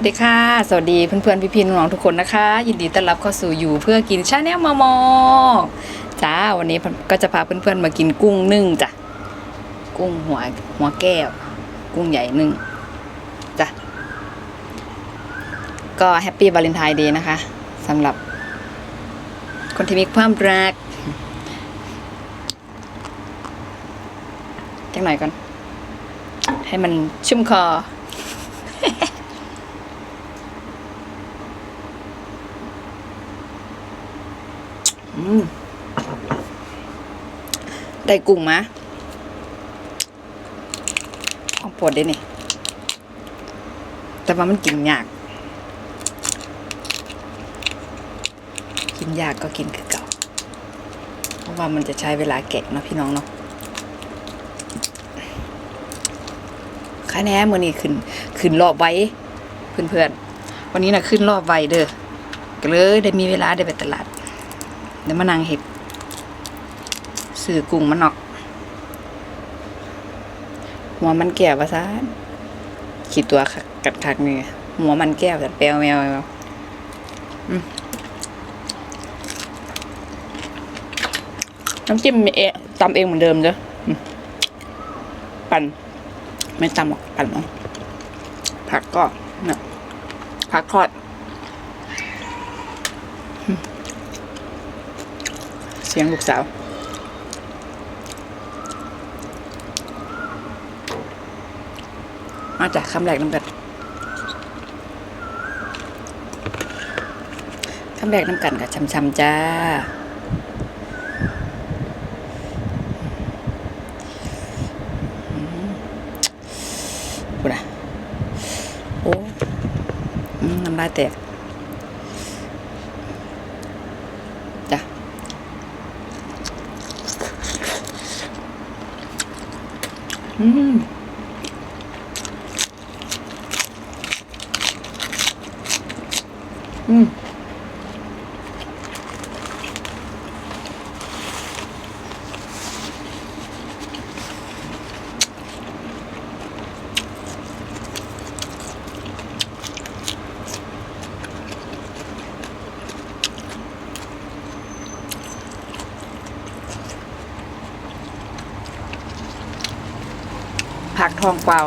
วัสดีค่ะ สวัสดีเพื่อนๆ พี่ๆ น้องๆ ทุกคนนะคะ ยินดีต้อนรับเข้าสู่อยู่เพื่อกินชาแนลมอมอจ้าวันนี้ก็จะพาเพื่อนๆ มากินกุ้งนึ่งจ้ะ กุ้งหัวหัวแก้ว กุ้งใหญ่นึ่งจ้ะ ก็แฮปปี้วาเลนไทน์เดย์นะคะสำหรับ คนที่มีความรักจังหน่อยก่อน ให้มันชุ่มคอ อืม ได้กุ้งมะของปวดได้นี่แต่ว่ามันกินยาก กินยากก็กินคือเก่า เพราะว่ามันจะใช้เวลาแกะเนาะพี่น้องเนาะคะแนนมือนี้ขึ้น ขึ้นรอบไว้เพื่อนๆ วันนี้นะขึ้นรอบไวเด้อก็เลยได้มีเวลาได้ไปตลาด เดี๋ยวมานั่งเห็ดสื่อกุ้งมันนอก หัวมันแก้วว่าซะขีดตัวกัดคักนี่หัวมันแก้วสันแปลวแมวแมวน้ำจิ้มเอะตำเองเหมือนเดิมเด้อปั่นไม่ตำหรอกปั่นเอาผักก็เนี่ยผักทอด สียงลูกสาว มาจากคำแรกน้ำกันคำแรกน้ำกันกับช้ำๆจ้าอืมพูดนะโอ้น้ำลายแตกากทองเปล่า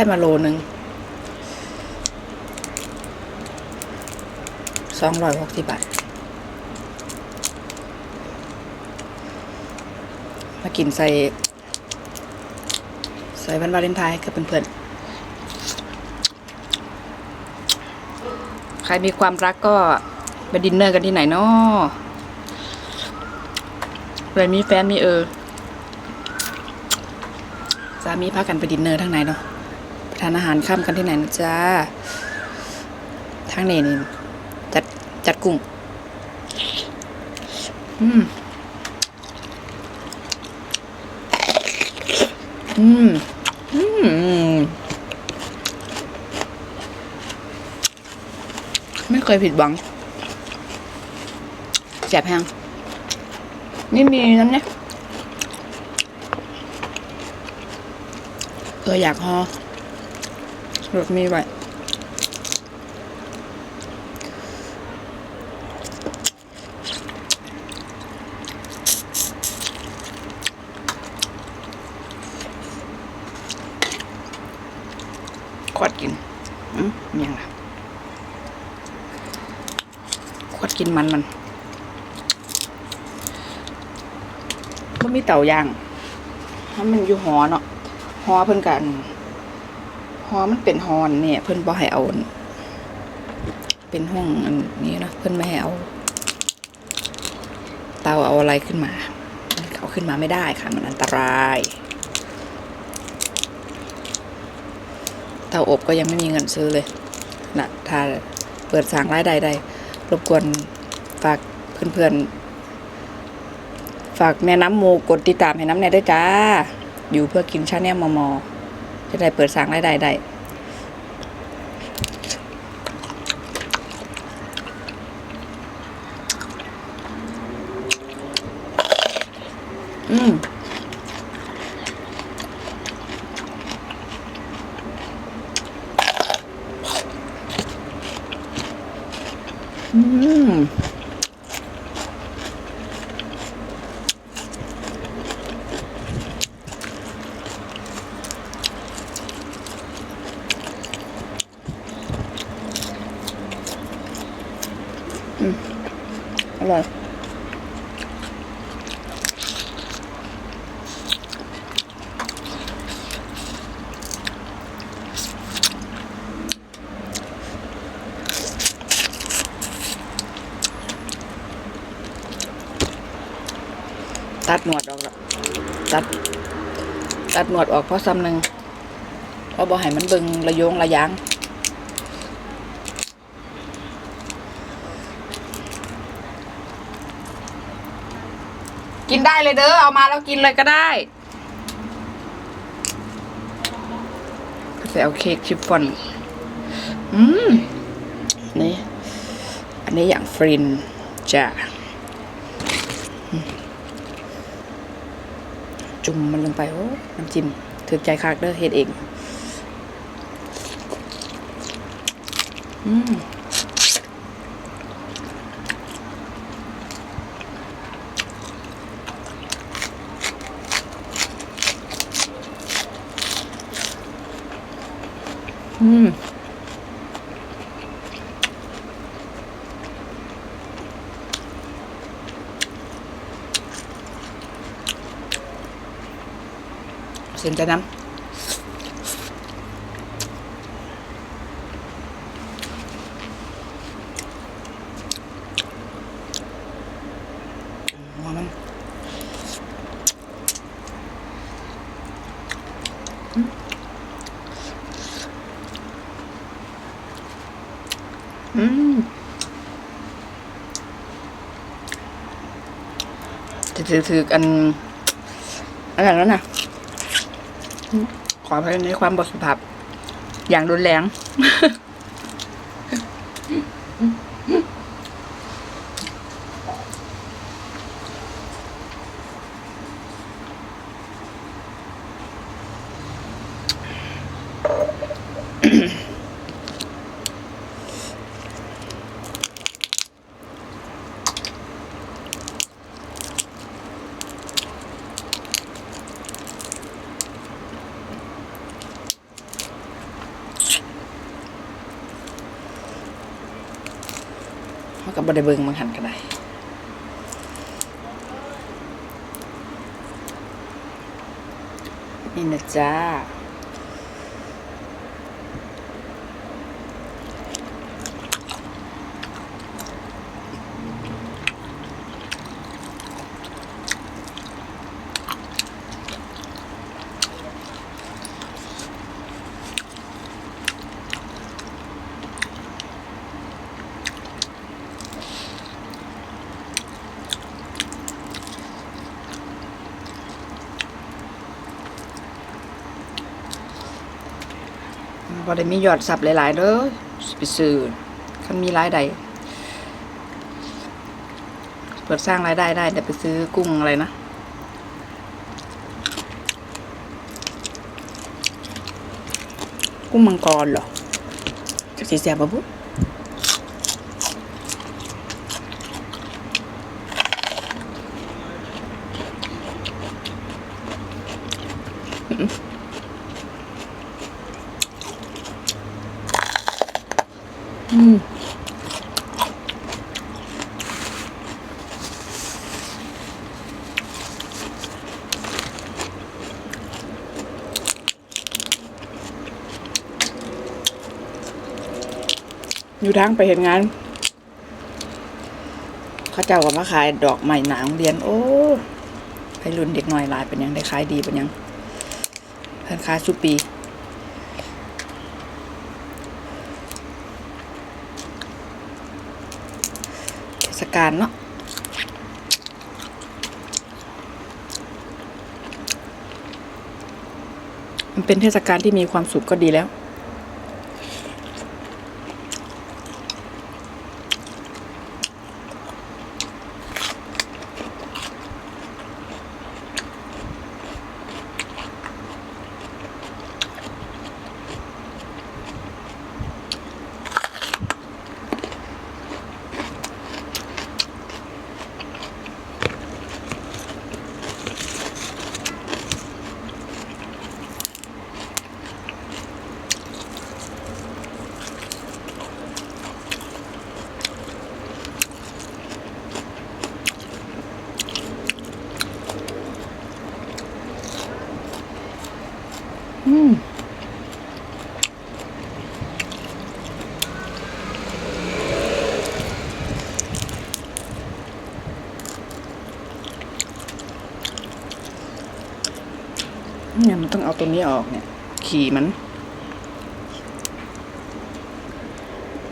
ได้มาโลหนึ่งสองร้อยหกสิบบาท มากินใส่ ใส่วันวาเลนไทน์กับเพื่อนๆ ใครมีความรักก็ไปดินเนอร์กันที่ไหนเนาะใครมีแฟนมีเออสามีพากันไปดินเนอร์ทั้งไหนเนาะ ทานอาหารค่ำกันที่ไหนนะจ๊ะทางเนี้นี่จัดจัดกุ้ง อืม อืม อืม ไม่เคยผิดหวังแสบแห้งนี่มีน้ำเนี่ยเอออยากฮอ รถมีไว้ขวดกินอืมยังไงขวดกินมันมันก็มีเต่าย่างถ้ามันอยู่หอเนาะหอเพิ่นกัน หอมันเป็นหอนเนี่ย เพิ่นบ่ให้เอาเป็นห้องอันนี้นะเพิ่นไม่ให้เอา เตาเอาอะไรขึ้นมาเอาขึ้นมาไม่ได้ค่ะ มันอันตราย เตาอบก็ยังไม่มีเงินซื้อเลยนะถ้าเปิดสางรายได้ได้รบกวนฝากเพื่อนๆ ฝากแม่น้ำหมูกดติดตามให้น้ำแน่ด้วยจ้า อยู่เพื่อกินชาแนลมอมอ จะได้เปิดสร้างรายได้ได้ อืม อืม อืม อร่อย ตัดหนวดออกตัด ตัดหนวดออกเพราะซ้ำหนึ่งเพราะบ่ให้มันเบึงระโยงระยางกินได้เลยเด้อ เอามาแล้วกินเลยก็ได้จะเอาเค้กชิฟฟ่อน อืม นี่ อันนี้อย่างฟรินจ้ะ จุ่มมันลงไป โอ้ น้ำจิ้มถือใจคักเด้อเฮ็ดเอง อืมอืม เสียนใจน้ำหัวมันอืมถือถือถือกันอะไรแล้วนะอืม ขออภัยในความบทสุภาพอย่างรุนแรง บบได้เบิงมังหันก็ได้นี่นะจ้า อได้มียอดสับหลายๆเด้อไปซื้อคันมีรายได้เปิดสร้างรายได้ได้เดี๋ยวไปซื้อกุ้งอะไรนะกุ้งมังกรเหรอจากสีแสบปะปุ๊อื อยู่ทางไปเห็นงาน เขาเจ้าก็มาขายดอกใหม่หนางเรียน โอ้ไปรุ่นเด็กหน่อยลายเป็นยังได้ขายดีเป็นยังเพิ่นขายสุปีเทศกาลเนาะมันเป็นเทศกาลที่มีความสุขก็ดีแล้ว อืมเนี่ยมันต้องเอาตัวนี้ออกเนี่ย ขี่มัน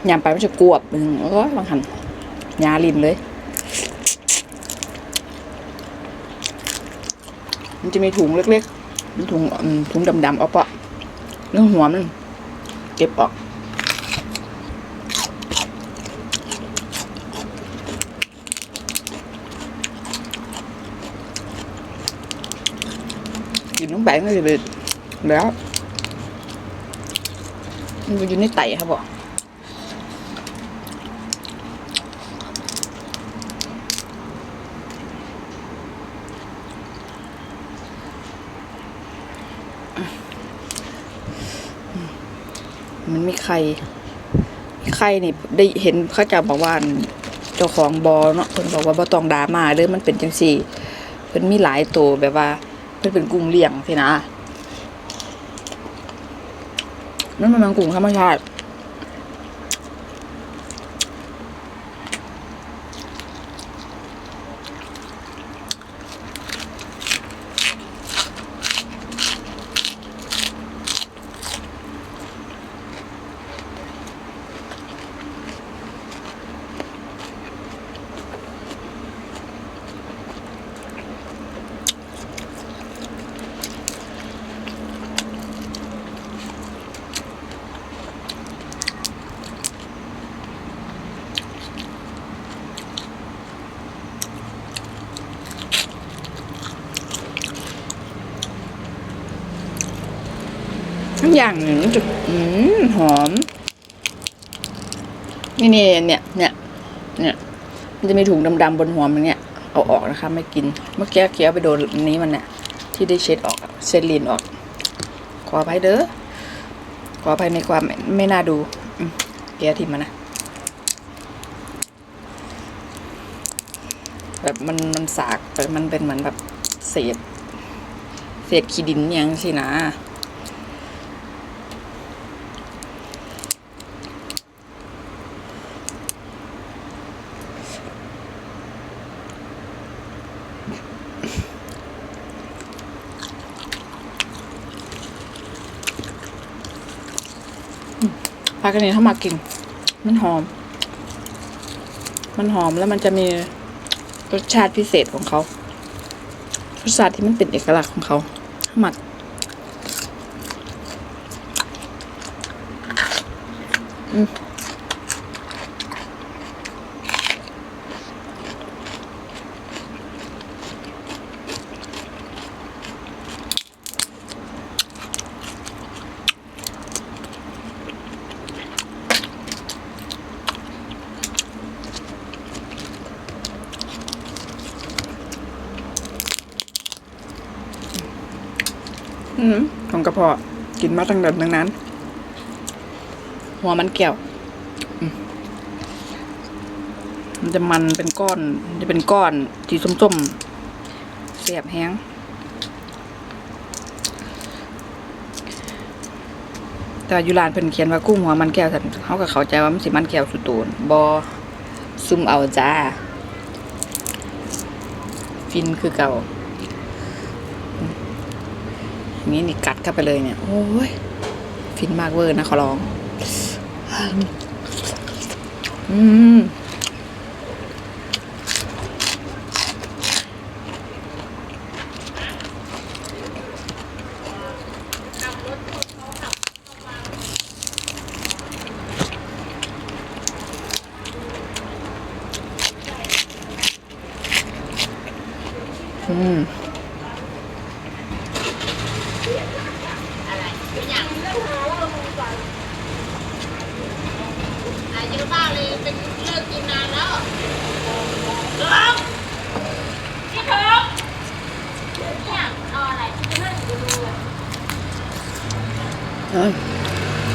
ยามไปมันจะกวบมึงโอ้ยบางหันยาลินเลย มันจะมีถุงเล็กๆ ถุงถุงดำๆเอาเปาะเรื่องหัวมันเก็บออกกินน้องแบงก็จะไปแล้วมันอยู่ในไตครับบอ มันมีไข่ไข่นี่ได้เห็นเขาจะบอกว่าเจ้าของบอเนาะเพิ่นบอกว่าบ่ต้องดราม่าเด้อมันเป็นจังซี่เพิ่นมีหลายตัวแบบว่าเพิ่นเป็นกุ้งเลี้ยงสินะนั่นมันเป็นกุ้งธรรมชาติ อย่างหนึ่งจะอืมหอม นี่นี่เนี่ยเนี่ยเนี่ยมันจะมีถุงดำๆบนหัวมันเนี่ยเอาออกนะคะไม่กิน เมื่อกี้เคี้ยวไปโดนอันนี้มันเนี่ยที่ได้เช็ดออกเช็ดลีนออก ขออภัยเด้อขออภัยในความไม่ไม่น่าดูเกียทิมมันนะแบบมันมันสากแต่มันเป็นเหมือนแบบเศษเศษขี้ดินยังสินะากระเนีถ้ามากิน มันหอม มันหอมแล้วมันจะมีรสชาติพิเศษของเขารสชาติที่มันเป็นเอกลักษณ์ของเขาหมักอืมอืม ของกระเพาะกินมาตั้งแต่นั้น หัวมันแก้วอืมมันจะมันเป็นก้อน จะเป็นก้อนสีส้มๆเสียบแห้งแต่ยู่ร้านเพิ่นเขียนว่ากุ้งหัวมันแก้วสันเขาก็เข้าใจว่ามันสิมันแก้วสุดโตนบอซุ่มเอาจ้า ฟินคือเก่า นี้นี่กัดเข้าไปเลยเนี่ย โอ้ยฟินมากเวอร์นะขอร้อง อืม อืม อายุบ้าเลยเป็นเลิกกินนานแล้วลงพี่เถิงเนี่ยเอาอะไรเลื่อนดู เอ้ย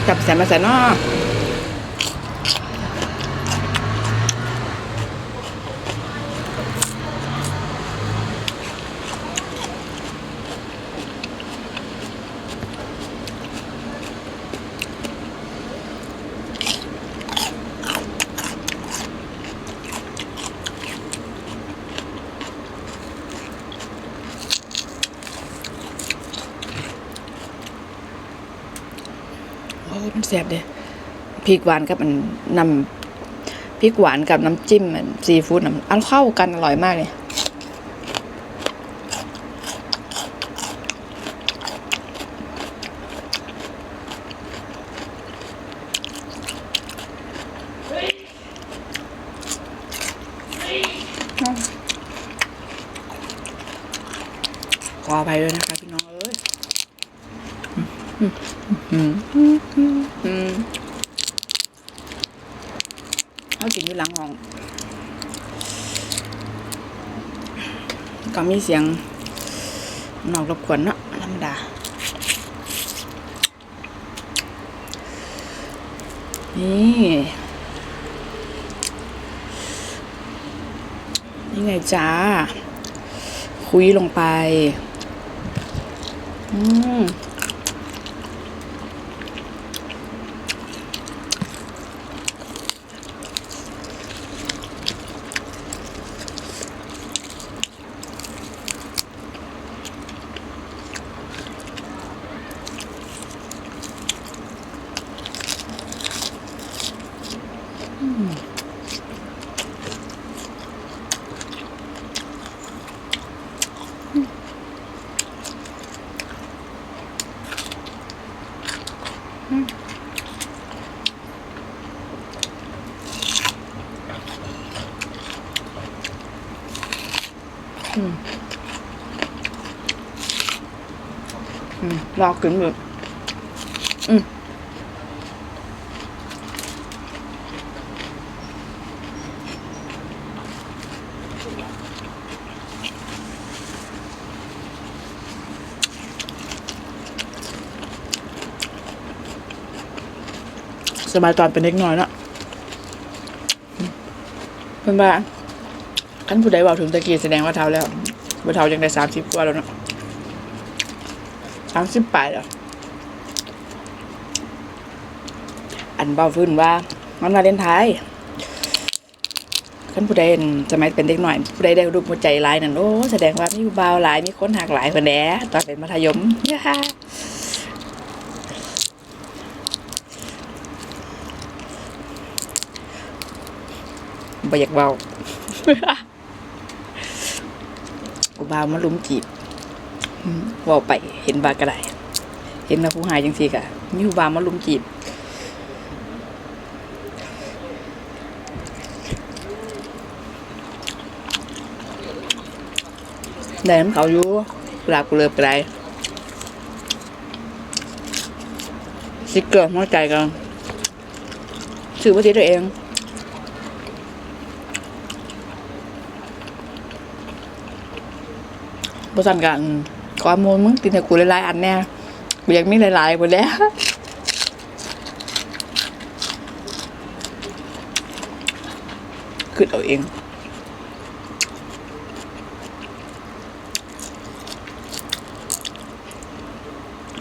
จับแสนมาแสนนอ โอ้ยมันแสบเด้พริกหวานกับมันนำพริกหวานกับน้ำจิ้มมันซีฟู้ดน่ะมันเข้ากันอร่อยมากเลยขออภัยด้วยนะคะพี่น้องเอ้ย อืมอืมอืมอืมอืมเอากินอยู่หลังห้องก็มีเสียงนอกรบกวนเนาะธรรมดา นี่นี่ไงจ้า คุยลงไป อืม อืมรอกินแบบอืมสมัยตอนเป็นเด็กน้อยเนาะอืมเพื่อนบ้านขั้นผู้ใดบอกถึงตะกี้แสดงว่าเท่าแล้วว่าเท่ายังได้สามสิบกว่าแล้วเนาะ สามสิบปลายแล้วอันเบาฟื้นว่ามันมาเล่นไทยขั้นผู้ใดสมัยเป็นเด็กหน่อย ผู้ใดได้รูปหัวใจลายนั่นโอ้แสดงว่ามีผู้บ่าวหลายมีคนหักหลายคนแหน่ตอนเป็นมัธยมเนี่ยค่ะบ่อยากเบาผู้บ่าวมาลุมจีบ ว่าไปเห็นบากระไรเห็นนะผู้หายจังสิกะมีผู้บามาลุมจีบได้น้ำเขาอยู่หลับเลือบไรสิเกิดหัวใจกันสื่อว่าทีตัวเองบริษัทกัน ก้อนมูลมึงติดหกูหลายๆอันแน่กูอยากมีหลายๆหมดแล้วขึ้นเอาเอง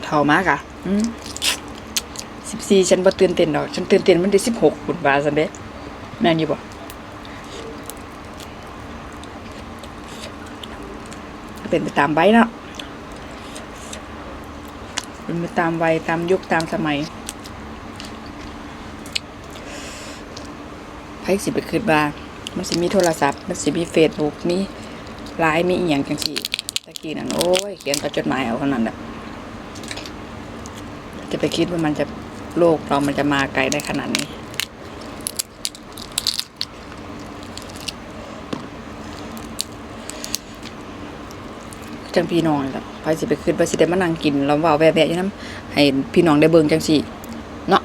เท่ามากอะสิบสี่ฉันบ่ตื่นเต้นดอก ฉันตื่นเต้นมันได้สิบหกบุญบาสันเด้แม่นอยู่บ่เป็นไปตามใบเนาะ เป็นไปตามวัยตามยุคตามสมัยไผสิไปคืนบามันสิมีโทรศัพท์ มันสิมีเฟซบุ๊กมีไลน์มีอีหยังจังสี่ตะกี้นั่นโอ้ยเขียนต่อจดหมายเอาเท่านั้นแหละจะไปคิดว่ามันจะโลกเรามันจะมาไกลได้ขนาดนี้ จังพี่น้องแหละไปสิไปขึ้นไปสิได้มานั่งกินเราเว่าแวะๆอยู่น้ำให้พี่น้องได้เบิ่งจังสิเนาะ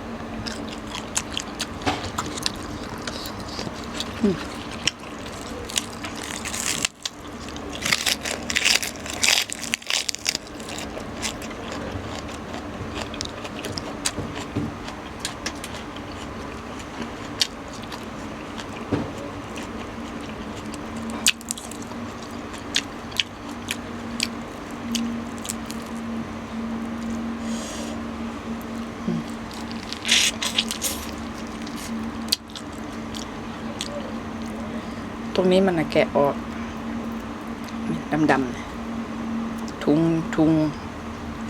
งนี้มันนะแกะออกดำๆทุงทุง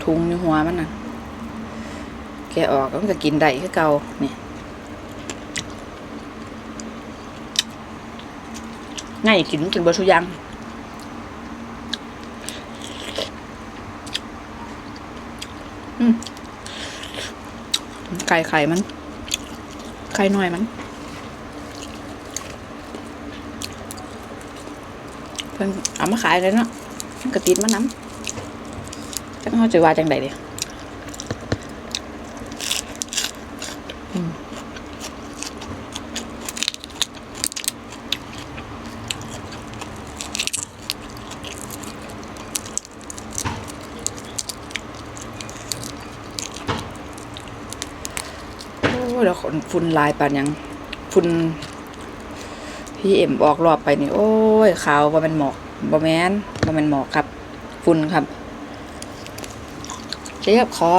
ทุงในหัวมันน่ะแกะออกมันก็กินได้คือเก่านี่ง่ายกินกินบะชุยังไก่ไข่มัน ไข่น้อยมัน พิ่นเอามาขายเลยเนาะมันก็ติดมาน้ำจังเขาจะว่าจังใดเดียโอ้ยแล้วขนฝุ่นลายปานยังฝุ่น พี่เอ็มออกรอบไปนี่ โอ้ยขาวบ่แม่นหมอกบ่แมนบ่แม่นหมอกครับ ฝุ่นครับเจ็บคอ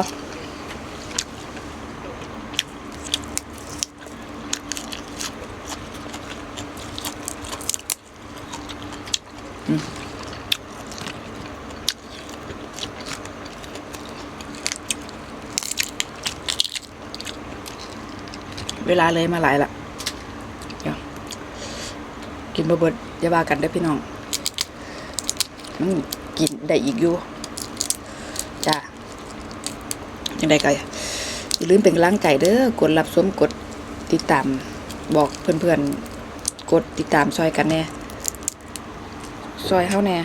เวลาเลยมาหลายละ บะเบิดอย่าว่ากันได้อพี่น้องมันกินได้อีกอยู่จ้ายังไงก็อย่าลืมเป็นกำลังใจเด้อกดรับชมกดติดตามบอกเพื่อนๆ กดติดตามซอยกันแน่ซอยเฮาแน่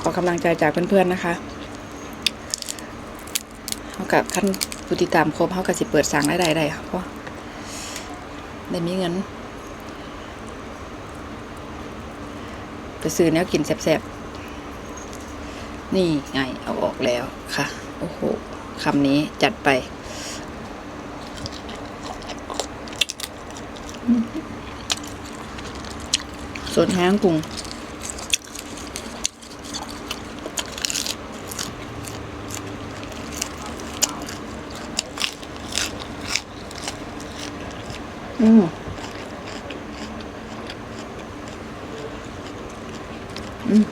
ขอกำลังใจจากเพื่อนๆนะคะเฮากับขั้น ผู้ติดตามครบเขาก็สิเปิดสั่งได้ได้ได้เพราะได้มีเงิน ไปซื้อแนวกินแซ่บๆ นี่ไงเอาออกแล้วค่ะ โอ้โหคำนี้จัดไปส่วนแห้งกุ้ง อืมอืม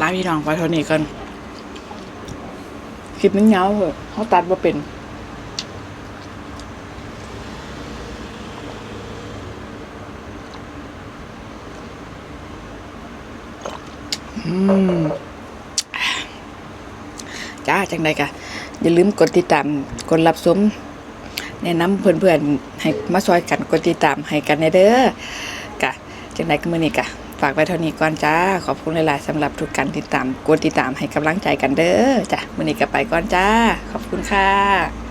ลาพี่น้องไปเท่านี้กันคลิปมันเงาเหอะเขาตัดมาเป็น จ้าจังใดกะอย่าลืมกดติดตามกดรับชมแนะนำเพื่อนๆให้มาซอยกันกดติดตามให้กันแน่เด้อกะจังใดก็มือนี้กะฝากไว้เท่านี้ก่อนจ้า ขอบคุณหลายๆสำหรับทุกการติดตาม กดติดตามให้กำลังใจกันเด้อจ้ะมือนี้ก็ไปก่อนจ้า ขอบคุณค่ะ